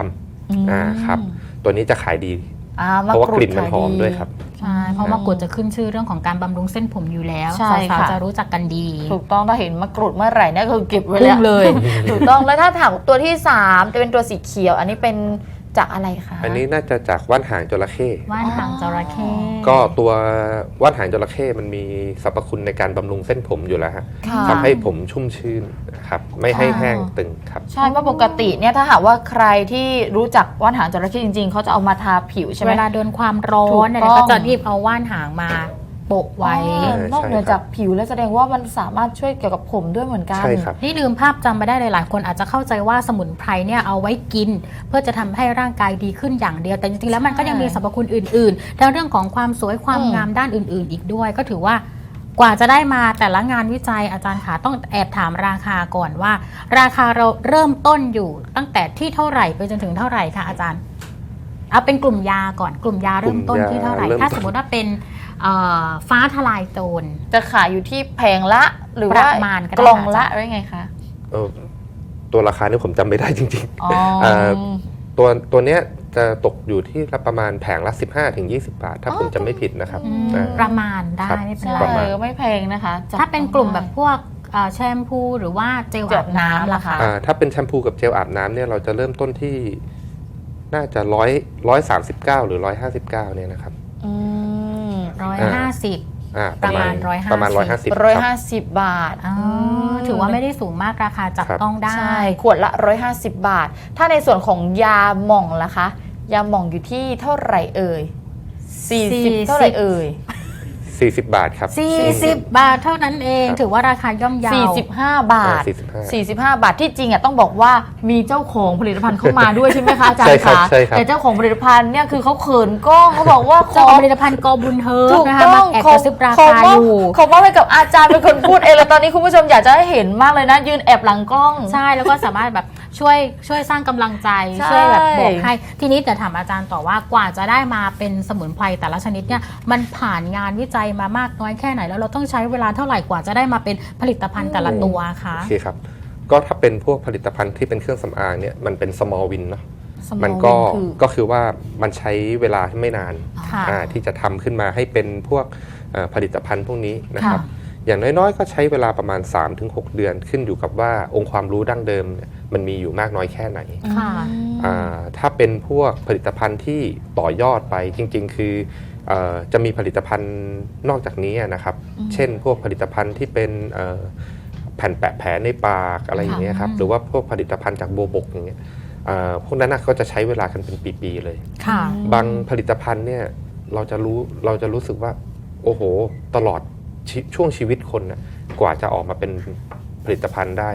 [SPEAKER 2] อืมำ
[SPEAKER 3] อ่าครับ ตัวนี้จะขายดี
[SPEAKER 2] อ่า
[SPEAKER 3] เพราะว่ากลิ่นมัน
[SPEAKER 2] ขย
[SPEAKER 3] หอมด้วยครับ
[SPEAKER 1] ใช่เพราะมะกรูดจะขึ้นชื่อเรื่องของการบำรุงเส้นผมอยู่แล้ว
[SPEAKER 2] ใช่
[SPEAKER 1] สาว
[SPEAKER 2] ค่ะ
[SPEAKER 1] ๆจะรู้จักกันดี
[SPEAKER 2] ถูกต้องถ้าเห็นมะกรูดเมื่อไหร่เนี่ยคือเก็บไว้
[SPEAKER 1] พุ่
[SPEAKER 2] แล้ว
[SPEAKER 1] งเลย
[SPEAKER 2] ถูกต้องแล้วถ้าถามตัวที่3จะเป็นตัวสีเขียว อันนี้เป็น จากอะไรคะ
[SPEAKER 3] อันนี้น่าจะจากว่านหางจระเข้
[SPEAKER 1] ว่านหางจระเข้
[SPEAKER 3] ก็ตัวว่านหางจระเข้มันมีสรรพคุณในการบำรุงเส้นผมอยู่แล้วฮะ
[SPEAKER 2] ค่ะ
[SPEAKER 3] ทำให้ผมชุ่มชื้นนะครับไม่ให้แห้งตึงครับ
[SPEAKER 2] ใช่เพราะปกติเนี่ยถ้าหากว่าใครที่รู้จักว่านหางจระเข้จริงๆ เขาจะเอามาทาผิวใช่ไหม
[SPEAKER 1] เวลาโดนความร้อ
[SPEAKER 2] ถูก
[SPEAKER 1] นเนี่ย
[SPEAKER 2] ต้อง
[SPEAKER 1] ก็จะรีบเอาว่านหางมา โปะไว้
[SPEAKER 2] อ๋อนอกเหนือ
[SPEAKER 3] ใช่ครับ
[SPEAKER 2] จากผิวแล้วแสดงว่ามันสามารถช่วยเกี่ยวกับผมด้วยเหมือนกัน
[SPEAKER 3] ใช่ครับ
[SPEAKER 1] นี่ลืมภาพจำไปได้เลยหลายคนอาจจะเข้าใจว่าสมุนไพรเนี่ยเอาไว้กิน เพื่อจะทำให้ร่างกายดีขึ้นอย่างเดียว แต่จริงๆแล้วมันก็ยังมีสรรพคุณอื่นๆทั้งเรื่องของความสวยความ
[SPEAKER 2] อืม
[SPEAKER 1] งามด้านอื่น ๆ อีกด้วย ก็ถือว่ากว่าจะได้มาแต่ละงานวิจัยอาจารย์ขาต้องแอบถามราคาก่อนว่า ราคาเราเริ่มต้นอยู่ตั้งแต่ที่เท่าไหร่ไปจนถึงเท่าไหร่คะอาจารย์เอาเป็นกลุ่มยาก่อนกลุ่มยาเริ่มต้นที่เท่าไหร่
[SPEAKER 3] กลุ่มยาเริ่มต้น
[SPEAKER 1] ถ้าสมมติว่าเป็นเอ่อ ฟ้าทลายโจร
[SPEAKER 2] จะขายอยู่ที่แพงละ หรือว่า
[SPEAKER 1] ประมาณก็ได้
[SPEAKER 2] กล่อง
[SPEAKER 1] ค่ะ
[SPEAKER 2] ละ
[SPEAKER 1] อาจารย์
[SPEAKER 2] หรือไงคะ
[SPEAKER 3] เออตัวราคานี่ผมจำไม่ได้จริง
[SPEAKER 2] อ๋อ
[SPEAKER 3] เอ่อๆตัวตัวเนี้ยจะตกอยู่ที่ละประมาณแผงละ 15ถึง20 บาท ถ้าผมจำไม่ผิดนะครับ
[SPEAKER 1] อืม
[SPEAKER 3] อ่า
[SPEAKER 1] ประมาณได้
[SPEAKER 3] ครับ
[SPEAKER 1] ไม่เป็น
[SPEAKER 2] ใช่
[SPEAKER 1] ไร
[SPEAKER 3] ประมาณ
[SPEAKER 2] ไม่แพงนะคะจับ
[SPEAKER 1] ถ้าเป็นกลุ่มแบบ
[SPEAKER 2] ได้
[SPEAKER 1] พวกเอ่อแชมพูหรือว่าเจล
[SPEAKER 2] เจล
[SPEAKER 1] อาบน้ำล่ะคะ
[SPEAKER 3] อ่าถ้าเป็นแชมพูกับเจลอาบน้ำเนี่ยเราจะเริ่มต้นที่น่าจะร้อยร้อยสามสิบเก้าหรือร้อยห้าสิบเก้าเนี่ยนะครับ
[SPEAKER 2] อืม
[SPEAKER 1] ร้อยห้าสิบ
[SPEAKER 3] อ่า
[SPEAKER 1] ประมาณ150
[SPEAKER 3] ประมาณร้อยห้าสิบ
[SPEAKER 2] ร้อยห้าสิบบาท
[SPEAKER 1] ถือว่าไม่ได้สูงมากราคาจับ
[SPEAKER 3] ครับ
[SPEAKER 1] ต้องได้
[SPEAKER 2] ใช่ ขวดละ150บาท ถ้าในส่วนของยาหม่องล่ะคะ ยาหม่องอยู่ที่เท่าไหร่เอ่ย40 เท่าไหร่เอ่ย
[SPEAKER 3] สี่สิบบาทครับ
[SPEAKER 1] 40 บาทเท่านั้นเอง
[SPEAKER 3] ครับ
[SPEAKER 1] ถือว่าราคาย่อมเยาว
[SPEAKER 2] 45 บาท
[SPEAKER 3] อ่า45
[SPEAKER 2] 45 บาทที่จริงอะต้องบอกว่ามีเจ้าของผลิตภัณฑ์เข้ามาด้วยใช่ไหมคะอาจาร
[SPEAKER 3] ใช่
[SPEAKER 2] ย์
[SPEAKER 3] ครับ
[SPEAKER 2] คะ
[SPEAKER 3] ใช่ครับ
[SPEAKER 2] แต่เจ้าของผลิตภัณฑ์เนี่ยคือเขาเขินกล้องเขาบอกว่าข
[SPEAKER 1] เจ้า
[SPEAKER 2] อ
[SPEAKER 1] ของผลิตภัณฑ์กอบุญเฮิร์
[SPEAKER 2] ถู
[SPEAKER 1] บ
[SPEAKER 2] ก
[SPEAKER 1] นะคะ
[SPEAKER 2] ต้
[SPEAKER 1] มา
[SPEAKER 2] อง
[SPEAKER 1] แอบ
[SPEAKER 2] ข
[SPEAKER 1] กระซิบรา
[SPEAKER 2] ขอ
[SPEAKER 1] คาม
[SPEAKER 2] อบ
[SPEAKER 1] อยู่
[SPEAKER 2] ขอมอบให้กับอาจารย์เป็นคนพูดเองเลยตอนนี้คุณผู้ชมอยากจะให้เห็นมากเลยนะ ยืนแอบหลังกล้อง
[SPEAKER 1] ใช่แล้วก็สามารถแบบช่วยช่วยสร้างกำลังใจ
[SPEAKER 2] ใช่
[SPEAKER 1] ช่วยแบบบอกให้ทีนี้แต่ถามอาจารย์ต่อว่ากว่าจะได้มาเป็นสมุนไพรแต่ละชนิดเนี่ยมันผ่านงานวิจัยมามากน้อยแค่ไหน แล้วเราต้องใช้เวลาเท่าไหร่กว่าจะได้มาเป็นผลิตภัณฑ์แต่ละตัวคะ
[SPEAKER 3] โอเคครับก็ถ้าเป็นพวกผลิตภัณฑ์ที่เป็นเครื่องสำอางเนี่ยมันเป็น small win เนาะ
[SPEAKER 1] Small
[SPEAKER 3] มันก็
[SPEAKER 1] win คือ
[SPEAKER 3] ก็คือว่ามันใช้เวลาไม่นาน
[SPEAKER 1] ค่ะ
[SPEAKER 3] อ่าที่จะทำขึ้นมาให้เป็นพวกเอ่อผลิตภัณฑ์พวกนี้นะครับ
[SPEAKER 1] ค่ะ
[SPEAKER 3] อย่างน้อยๆ ก็ใช้เวลาประมาณ 3-6 เดือนขึ้นอยู่กับว่าองค์ความรู้ดั้งเดิมเนี่ย มันมีอยู่มากน้อยแค่ไหน
[SPEAKER 1] ค่ะ
[SPEAKER 3] อ่าถ้าเป็นพวกผลิตภัณฑ์ที่ต่อยอดไปจริง ๆ คือเออจะมีผลิตภัณฑ์นอกจากนี้นะครับ เช่น พวกผลิตภัณฑ์ที่เป็นเอ่อแผ่นแปะแผลในปากอะไรอย่างเงี้ยครับ
[SPEAKER 1] ค่ะ
[SPEAKER 3] หรือว่าพวกผลิตภัณฑ์จากโบบกอย่างเงี้ยอ่าพวกนั้นนะก็จะใช้เวลากันเป็นปีๆเลย
[SPEAKER 1] ค่ะ
[SPEAKER 3] บางผลิตภัณฑ์เนี่ยเราจะรู้เราจะรู้สึกว่า โอ้โห ตลอดชีช่วงชีวิตคนน่ะกว่าจะออกมาเป็นผลิตภัณฑ์ได้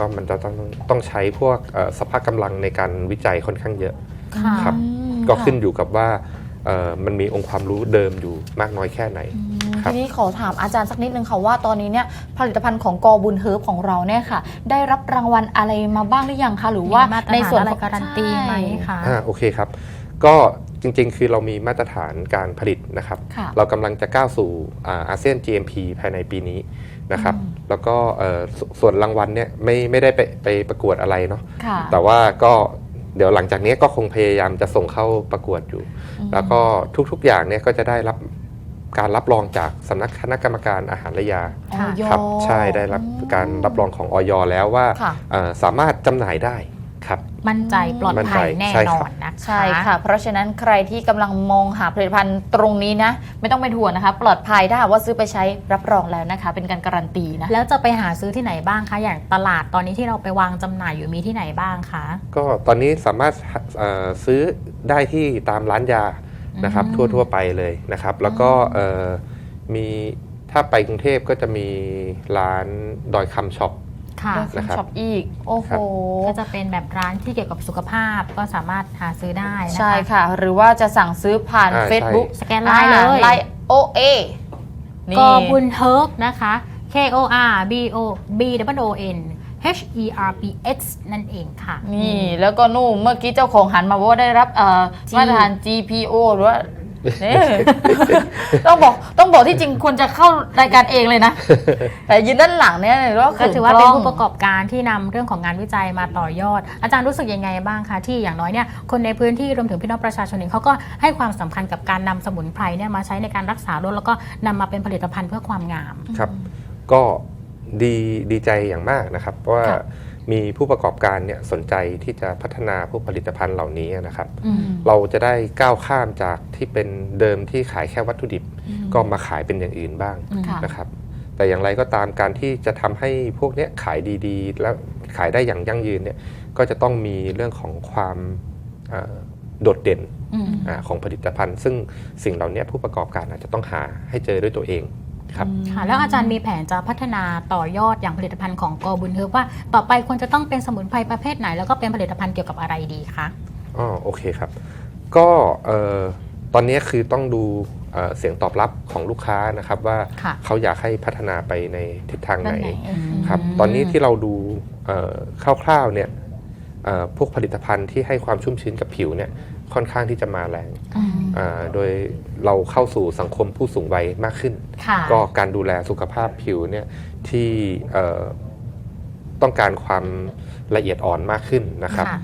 [SPEAKER 3] ก็มันจะต้องต้องใช้พวกเอ่อสภาพกำลังในการวิจัยค่อนข้างเยอะ
[SPEAKER 1] ค่ะ
[SPEAKER 3] ครับ
[SPEAKER 2] อืม
[SPEAKER 3] ก็
[SPEAKER 2] ค่ะ
[SPEAKER 3] ขึ้นอยู่กับว่าเอ่อมันมีองค์ความรู้เดิมอยู่มากน้อยแค่ไหนครั
[SPEAKER 2] ที
[SPEAKER 3] บ
[SPEAKER 2] นี้ขอถามอาจารย์สักนิดนึงค่ะว่าตอนนี้เนี่ยผลิตภัณฑ์ของกอบุญเฮิร์บของเราเนี่ยค่ะ ได้รับรางวัลอะไรมาบ้างหรือยังคะหรือว่า
[SPEAKER 1] มีมาตรฐาน
[SPEAKER 2] ในส่วน
[SPEAKER 1] อะไร
[SPEAKER 2] ของ
[SPEAKER 1] การันตีไหมคะ
[SPEAKER 3] อ่าโอเคครับ ก็จริงๆ คือเรามีมาตรฐานการผลิตนะครับ
[SPEAKER 2] ค่ะ
[SPEAKER 3] เรากำลังจะก้าวสู่อาเซียน GMP ภายในปีนี้ นะครับ แล้วก็เอ่อสส่วนรางวัลเนี่ยไม่ไม่ได้ไปไปประกวดอะไรเนาะ
[SPEAKER 2] ค่ะ
[SPEAKER 3] แต่ว่าก็เดี๋ยวหลังจากนี้ก็คงพยายามจะส่งเข้าประกวดอยู่ แล้วก็ทุกๆอย่างเนี่ยก็จะได้รับการรับรองจากสำนักคณะกรรมการอาหารและยา
[SPEAKER 1] ค่ะ
[SPEAKER 2] ออย
[SPEAKER 3] ครับใช่ได้รับการรับรองของออยแล้วว่า
[SPEAKER 2] ค่ะ
[SPEAKER 3] เอ่อสามารถจำหน่ายได้ ครับ
[SPEAKER 1] มั่นใจปลอด
[SPEAKER 3] มั่น
[SPEAKER 1] ภั
[SPEAKER 3] ใจ
[SPEAKER 1] ยแน่
[SPEAKER 3] ใช่
[SPEAKER 1] น
[SPEAKER 3] ครั
[SPEAKER 1] อบนนะคะ
[SPEAKER 2] ใช่ค่ะ เพราะฉะนั้นใครที่กำลังมองหาผลิตภัณฑ์ตรงนี้นะ ไม่ต้องเป็นห่วงนะคะ ปลอดภัยถ้าหากว่าซื้อไปใช้รับรองแล้วนะคะ เป็นการการันตีนะ
[SPEAKER 1] แล้วจะไปหาซื้อที่ไหนบ้างคะอย่างตลาดตอนนี้ที่เราไปวางจำหน่ายอยู่มีที่ไหนบ้างคะ
[SPEAKER 3] ก็ตอนนี้สามารถเอ่อซื้อได้ที่ตามร้านยานะครับ
[SPEAKER 1] อืม
[SPEAKER 3] ทั่วทั่วๆไปเลยนะครับ แล้วก็เอ่อมีถ้าไปกรุงเทพก็จะมีร้านดอยคำช็อป
[SPEAKER 1] ค่ะ
[SPEAKER 2] แล้ว
[SPEAKER 3] นะครับ
[SPEAKER 2] ช็อปอีก โอ้โห
[SPEAKER 3] ครับ
[SPEAKER 1] ก็จะเป็นแบบร้านที่เกี่ยวกับสุขภาพก็สามารถหาซื้อได้นะคะ
[SPEAKER 2] ใช่ค่ะ หรือว่าจะสั่งซื้อผ่าน
[SPEAKER 3] อ่า
[SPEAKER 2] Facebook
[SPEAKER 1] สแกนไลน์เลย
[SPEAKER 2] ไลน์ OA นี่
[SPEAKER 1] กอบุญเฮิร์บนะคะ K O R B O B W O N H E R P X นั่นเองค่ะ
[SPEAKER 2] นี่แล้วก็นู่นเมื่อกี้เจ้าของหันมาบอกว่าได้รับเอ่อ
[SPEAKER 1] G
[SPEAKER 2] มาตรฐาน GPO หรือว่าเนี่ย ต้องบอกต้องบอกที่จริงควรจะเข้ารายการเองเลยนะ แต่ยืนด้านหลังเนี่ยหรือว่า
[SPEAKER 1] ก็ถือว่าเป็นผู้ประ
[SPEAKER 2] กอบ
[SPEAKER 1] กอบการที่นำเรื่องของงานวิจัยมาต่อยอด อาจารย์รู้สึกยังไงบ้างคะที่อย่างน้อยเนี่ยคนในพื้นที่รวมถึงพี่น้องประชาชนเองเขาก็ให้ความสำคัญกับการนำสมุนไพรเนี่ยมาใช้ในการรักษาโรคแล้วก็นำมาเป็นผลิตภัณฑ์เพื่อความงาม
[SPEAKER 3] ครับ ก็ดีดีใจอย่างมากนะครับ เพราะว่า
[SPEAKER 2] ค่ะ
[SPEAKER 3] มีผู้ประกอบการเนี่ยสนใจที่จะพัฒนาพวกผลิตภัณฑ์เหล่านี้นะครับ
[SPEAKER 1] อืม
[SPEAKER 3] เราจะได้ก้าวข้ามจากที่เป็นเดิมที่ขายแค่วัตถุดิบ
[SPEAKER 2] อืม
[SPEAKER 3] ก็มาขายเป็นอย่างอื่นบ้าง
[SPEAKER 1] อืม
[SPEAKER 2] ค่ะ
[SPEAKER 3] นะครับ แต่อย่างไรก็ตามการที่จะทำให้พวกเนี้ยขายดีๆ แล้วขายได้อย่างยั่งยืนเนี่ยก็จะต้องมีเรื่องของความเอ่อโดดเด่น
[SPEAKER 1] อืม
[SPEAKER 3] อาของผลิตภัณฑ์ ซึ่งสิ่งเหล่านี้ผู้ประกอบการอาจจะต้องหาให้เจอด้วยตัวเอง ครับ
[SPEAKER 1] ค่ะแล้วอาจารย์มีแผนจะพัฒนาต่อยอดอย่างผลิตภัณฑ์ของกอบุญเฮิร์บว่าต่อไปควรจะต้องเป็นสมุนไพรประเภทไหน แล้วก็เป็นผลิตภัณฑ์เกี่ยวกับอะไรดีคะ
[SPEAKER 3] อ๋อโอเคครับ ก็เอ่อตอนนี้คือต้องดูเอ่อเสียงตอบรับของลูกค้านะครับว่า
[SPEAKER 1] ค่ะ
[SPEAKER 3] เขาอยากให้พัฒนาไปในทิศทางไหน
[SPEAKER 2] ด้านไหน
[SPEAKER 3] ครับ
[SPEAKER 1] อืม
[SPEAKER 3] ตอนนี้ที่เราดูเอ่อคร่าวๆเนี่ยเอ่อพวกผลิตภัณฑ์ที่ให้ความชุ่มชื้นกับผิวเนี่ย ค่อนข้างที่จะมาแรง
[SPEAKER 1] อืม
[SPEAKER 3] อ่าโดยเราเข้าสู่สังคมผู้สูงวัยมากขึ้น
[SPEAKER 1] ค่ะ
[SPEAKER 3] ก็การดูแลสุขภาพผิวเนี่ยที่เอ่อต้องการความละเอียดอ่อนมากขึ้นนะครับ
[SPEAKER 1] ค่ะ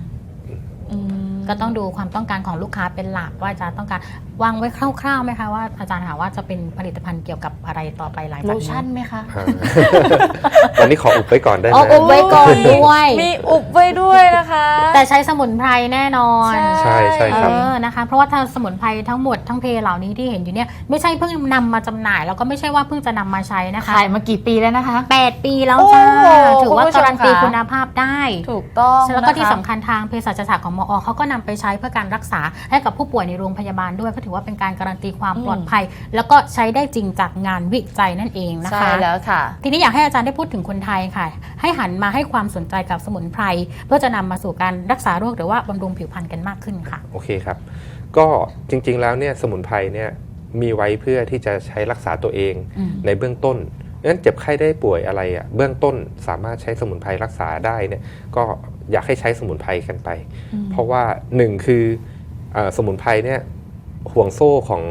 [SPEAKER 2] อืม
[SPEAKER 1] ก็ต้องดูความต้องการของลูกค้าเป็นหลักว่าจะต้องการ วางไว้คร่าวๆไหมคะว่าอาจารย์หาว่าจะเป็นผลิตภัณฑ์เกี่ยวกับอะไรต่อไปหลัง
[SPEAKER 2] โล
[SPEAKER 1] จากนี้
[SPEAKER 2] ชั่นไหมคะ
[SPEAKER 3] อ่าตอนนี้ขออุบไว้ก่อนได้ไห
[SPEAKER 1] อ๋อ
[SPEAKER 3] ม
[SPEAKER 1] อุบไว้ก่อนด้วย
[SPEAKER 2] มีอุบไว้ด้วยนะคะ
[SPEAKER 1] แต่ใช้สมุนไพรแน่นอน
[SPEAKER 3] ใช่ใช่ครับ
[SPEAKER 1] เออนะคะ เพราะว่าถ้าสมุนไพรทั้งหมดทั้งเพเหล่านี้ที่เห็นอยู่เนี่ยไม่ใช่เพิ่งนำมาจำหน่าย แล้วก็ไม่ใช่ว่าเพิ่งจะนำมาใช้นะคะ
[SPEAKER 2] ขายมากี่ปีแล้วนะคะ
[SPEAKER 1] 8 ปีแล้ว
[SPEAKER 2] โอ้
[SPEAKER 1] จ้า
[SPEAKER 2] โห
[SPEAKER 1] ถือว่า
[SPEAKER 2] คุณผู้ชม
[SPEAKER 1] การันตี
[SPEAKER 2] ค่ะ
[SPEAKER 1] คุณภาพได้
[SPEAKER 2] ถูกต้อง
[SPEAKER 1] แล้วก็ที่
[SPEAKER 2] นะคะ
[SPEAKER 1] สำคัญทางเภสัชศาสตร์ของมอเขาก็นำไปใช้เพื่อการรักษาให้กับผู้ป่วยในโรงพยาบาลด้วยก็ถือว่าเป็นการการันตีความ
[SPEAKER 2] อืม
[SPEAKER 1] ปลอดภัย แล้วก็ใช้ได้จริงจากงานวิจัยนั่นเองนะ
[SPEAKER 2] ใช่
[SPEAKER 1] คะ
[SPEAKER 2] แล้วค่ะ
[SPEAKER 1] ทีนี้อยากให้อาจารย์ได้พูดถึงคนไทยค่ะ ให้หันมาให้ความสนใจกับสมุนไพรเพื่อจะนำมาสู่การรักษาโรคหรือว่าบำรุงผิวพรรณกันมากขึ้นค่ะ
[SPEAKER 3] โอเคครับ ก็จริงๆแล้วเนี่ยสมุนไพรเนี่ยมีไว้เพื่อที่จะใช้รักษาตัวเอง
[SPEAKER 1] อืม
[SPEAKER 3] ในเบื้องต้นงั้นเจ็บไข้ได้ป่วยอะไรอะเบื้องต้นสามารถใช้สมุนไพรรักษาได้เนี่ยก็อยากให้ใช้สมุนไพรกันไป
[SPEAKER 2] อืม
[SPEAKER 3] เพราะว่าหนึ่งคือเออสมุนไพรเนี่ย ห่วงโซ่ของ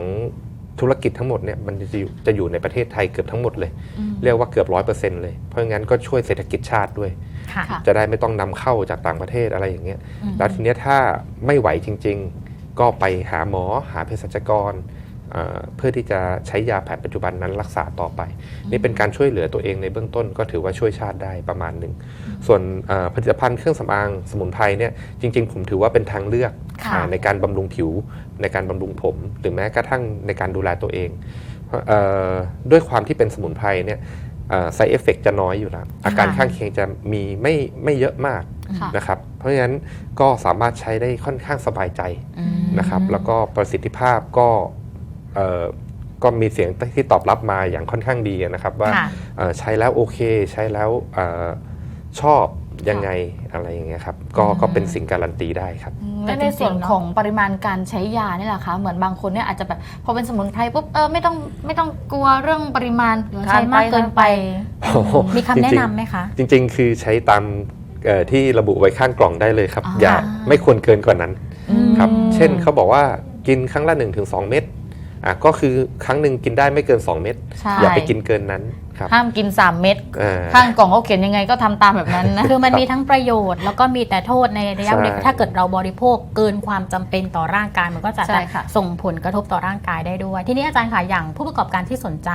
[SPEAKER 3] ธุรกิจทั้งหมดเนี่ยมันจะอยู่จะอยู่ในประเทศไทยเกือบทั้งหมดเลย
[SPEAKER 2] อืม
[SPEAKER 3] เรียกว่าเกือบร้อยเปอร์เซ็นต์เลย เพราะงั้นก็ช่วยเศรษฐกิจชาติด้วย
[SPEAKER 1] ค่ะ
[SPEAKER 2] ค่ะ
[SPEAKER 3] จะได้ไม่ต้องนำเข้าจากต่างประเทศอะไรอย่างเงี้ย
[SPEAKER 1] อืม
[SPEAKER 3] แล้วทีเนี้ยถ้าไม่ไหวจริง ๆ ก็ไปหาหมอหาเภสัชกร เอ่อเพื่อที่จะใช้ยาแผนปัจจุบันนั้นรักษาต่อไป นี่เป็นการช่วยเหลือตัวเองในเบื้องต้นก็ถือว่าช่วยชาติได้ประมาณหนึ่ง ส่วนเอ่อผลิตภัณฑ์เครื่องสำอางสมุนไพรเนี่ยจริง ๆ ผมถือว่าเป็นทางเลือก
[SPEAKER 1] ค่ะ
[SPEAKER 3] อ่าในการบำรุงผิว ในการบำรุงผม หรือแม้กระทั่งในการดูแลตัวเองเพราะเอ่อด้วยความที่เป็นสมุนไพรเนี่ยไซเอฟเฟกจะน้อยอยู่แล้วอาการข้างเคียงจะมีไม่ไม่เยอะมาก
[SPEAKER 2] ค่ะ
[SPEAKER 3] นะครับ เพราะฉะนั้นก็สามารถใช้ได้ค่อนข้างสบายใจ
[SPEAKER 1] อืม
[SPEAKER 3] นะครับ แล้วก็ประสิทธิภาพก็เอ่อ ก็มีเสียงที่ตอบรับมาอย่างค่อนข้างดีนะครับ ว่า
[SPEAKER 1] ค่ะ
[SPEAKER 3] เอ่อใช้แล้วโอเค ใช้แล้วเออชอบยังไงอะไรอย่างเงี้ยครับก็
[SPEAKER 1] อืม
[SPEAKER 3] ก็เป็นสิ่งการันตีได้ครับ
[SPEAKER 1] แต่
[SPEAKER 2] และในส่วน
[SPEAKER 1] จริงๆเนอะ
[SPEAKER 2] ของปริมาณการใช้ยานี่แหละคะเหมือนบางคนเนี่ยอาจจะแบบพอเป็นสมุนไพรปุ๊บเออไม่ต้องไม่ต้องกลัวเรื่องปริมาณ
[SPEAKER 1] ใช้มากเกินไป
[SPEAKER 3] โอ้โห
[SPEAKER 1] มีคำแนะ
[SPEAKER 3] จริงๆ
[SPEAKER 1] นำไหมคะ
[SPEAKER 3] จริง ๆ คือใช้ตามเอ่อที่ระบุไว้ข้างกล่องได้เลยครับ
[SPEAKER 2] อ่า
[SPEAKER 3] อย่าไม่ควรเกินกว่านั้น
[SPEAKER 2] อืม
[SPEAKER 3] ครับ เช่นเขาบอกว่ากินครั้งละ 1-2 เม็ดอะ ก็คือครั้งหนึ่งกินได้ไม่เกิน 2 เม็ด
[SPEAKER 2] ใช่
[SPEAKER 3] อย่าไปกินเกินนั้น ครับ
[SPEAKER 2] ห้ามกิน 3 เม็ด
[SPEAKER 3] อ่า
[SPEAKER 2] ข้างกล่องเขาเขียนยังไงก็ทำตามแบบนั้นนะ
[SPEAKER 1] คือมันมีทั้งประโยชน์แล้วก็มีแต่โทษในระยะเวลา
[SPEAKER 3] ใช่
[SPEAKER 1] ถ้าเกิดเราบริโภคเกินความจำเป็นต่อร่างกายมันก็จะ
[SPEAKER 2] ใช่ค่ะ
[SPEAKER 1] ส่งผลกระทบต่อร่างกายได้ด้วย ทีนี้อาจารย์ค่ะอย่างผู้ประกอบการที่สนใจ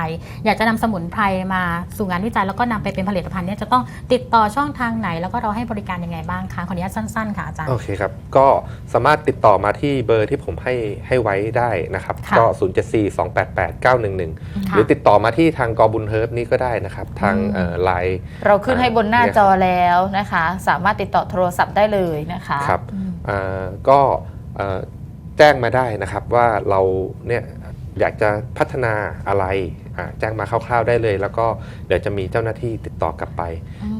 [SPEAKER 1] อยากจะนำสมุนไพรมาสู่งานวิจัยแล้วก็นำไปเป็นผลิตภัณฑ์เนี่ยจะต้องติดต่อช่องทางไหน แล้วก็เราให้บริการยังไงบ้างคะขออนุญาตสั้นๆค่ะอาจารย์
[SPEAKER 3] โอเคครับ ก็สามารถติดต่อมาที่เบอร์ที่ผมให้ให้ไว้ได้นะครับ
[SPEAKER 1] ค่ะ
[SPEAKER 3] ก็ 0 7 4 2 8 8 9 1 1
[SPEAKER 1] ค่ะ
[SPEAKER 3] หรือติดต่อมาที่ทางกอบุญเฮิร์บนี่ก็ได้นะครับ ทาง
[SPEAKER 2] อืม
[SPEAKER 3] ไลน์
[SPEAKER 2] เราขึ้นให้บนหน้า
[SPEAKER 3] เนี่ย
[SPEAKER 2] จอแล้วนะคะ สามารถติดต่อโทรศัพท์ได้เลยนะคะ
[SPEAKER 3] ครับ
[SPEAKER 2] อืม
[SPEAKER 3] เอ่อก็เอ่อแจ้งมาได้นะครับว่าเราเนี่ยอยากจะพัฒนาอะไรอ่าแจ้งมาคร่าวๆได้เลย แล้วก็เดี๋ยวจะมีเจ้าหน้าที่ติดต่อกลับไป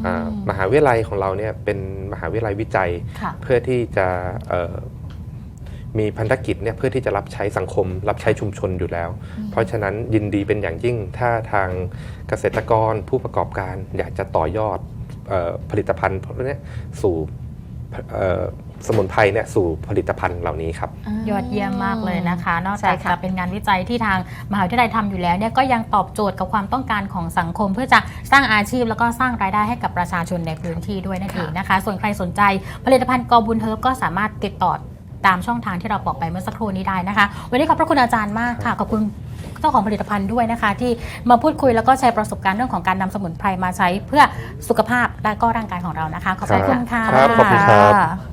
[SPEAKER 3] อ่ามหาวิทยาลัยของเราเนี่ยเป็นมหาวิทยาลัยวิจัย
[SPEAKER 2] ค่ะ
[SPEAKER 3] เพื่อที่จะเอ่อ มีพันธกิจเนี่ยเพื่อที่จะรับใช้สังคม รับใช้ชุมชนอยู่แล้ว เพราะฉะนั้นยินดีเป็นอย่างยิ่งถ้าทางเกษตรกรผู้ประกอบการอยากจะต่อยอดเออผลิตภัณฑ์พวกเนี้ยสู่เอ่อสมุนไพรเนี่ยสู่ผลิตภัณฑ์เหล่านี้ครับ
[SPEAKER 1] ยอดเยี่ยมมากเลยนะคะ นอก
[SPEAKER 2] ใช่
[SPEAKER 1] จาก
[SPEAKER 2] ค่ะ
[SPEAKER 1] จะเป็นงานวิจัยที่ทางมหาวิทยาลัยทำอยู่แล้วเนี่ยก็ยังตอบโจทย์กับความต้องการของสังคม เพื่อจะสร้างอาชีพแล้วก็สร้างรายได้ให้กับประชาชนในพื้นที่ด้วยนั่นเองนะคะ ส่วนใครสนใจผลิตภัณฑ์กอบุญเฮิร์บก็สามารถติดต่อ ตามช่องทางที่เราบอกไปเมื่อสักครู่นี้ได้นะคะ วันนี้ขอบพระคุณอาจารย์มากค่ะ ขอบคุณเจ้าของผลิตภัณฑ์ด้วยนะคะ ที่มาพูดคุยแล้วก็แชร์ประสบการณ์เรื่องของการนำสมุนไพรมาใช้เพื่อสุขภาพและก็ร่างกายของเรานะคะ ขอบพระคุณค่ะ
[SPEAKER 3] ครับขอบคุณครับ
[SPEAKER 2] ค่ะ